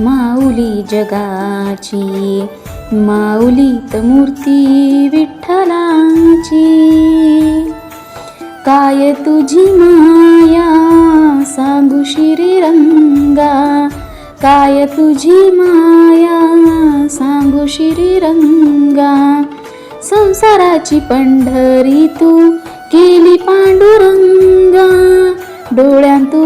माऊली जगाची माऊलीत मूर्ती विठ्ठलाची. काय तुझी माया सांगू रंगा काय तुझी माया सांगू रंगा संसाराची पंढरी तू केली पांडुरंगा. डोळ्यांतू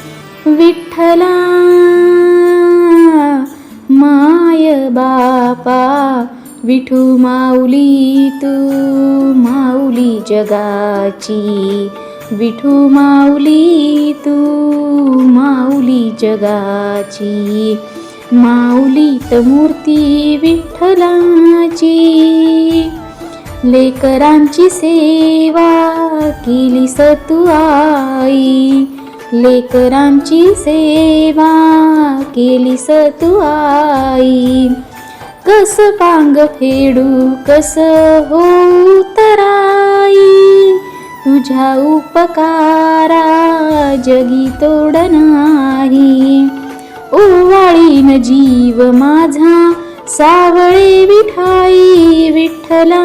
विठ्ठला माय बापा विठू माऊली तू माऊली जगाची. विठू माऊली तू माऊली जगाची. माऊलीत मूर्ती विठ्ठलाची. लेकरांची सेवा केली सतु आई. लेकरांची सेवा केली तू आई. कस पांग फेडू कस हो तराई. तुझ्या उपकारा जगी तोड नाही. ओवाळीन जीव माझा सावळे विठाई विठ्ठला.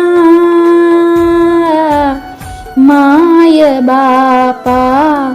माय बापा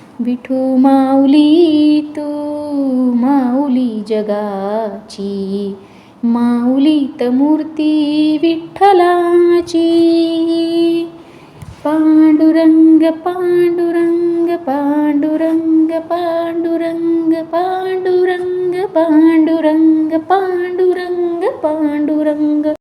विठू माऊली तू माऊली जगाची माऊलीत मूर्ती विठ्ठलाची पांडुरंग पांडुरंग पांडुरंग पांडुरंग पांडुरंग पांडुरंग पांडुरंग पांडुरंग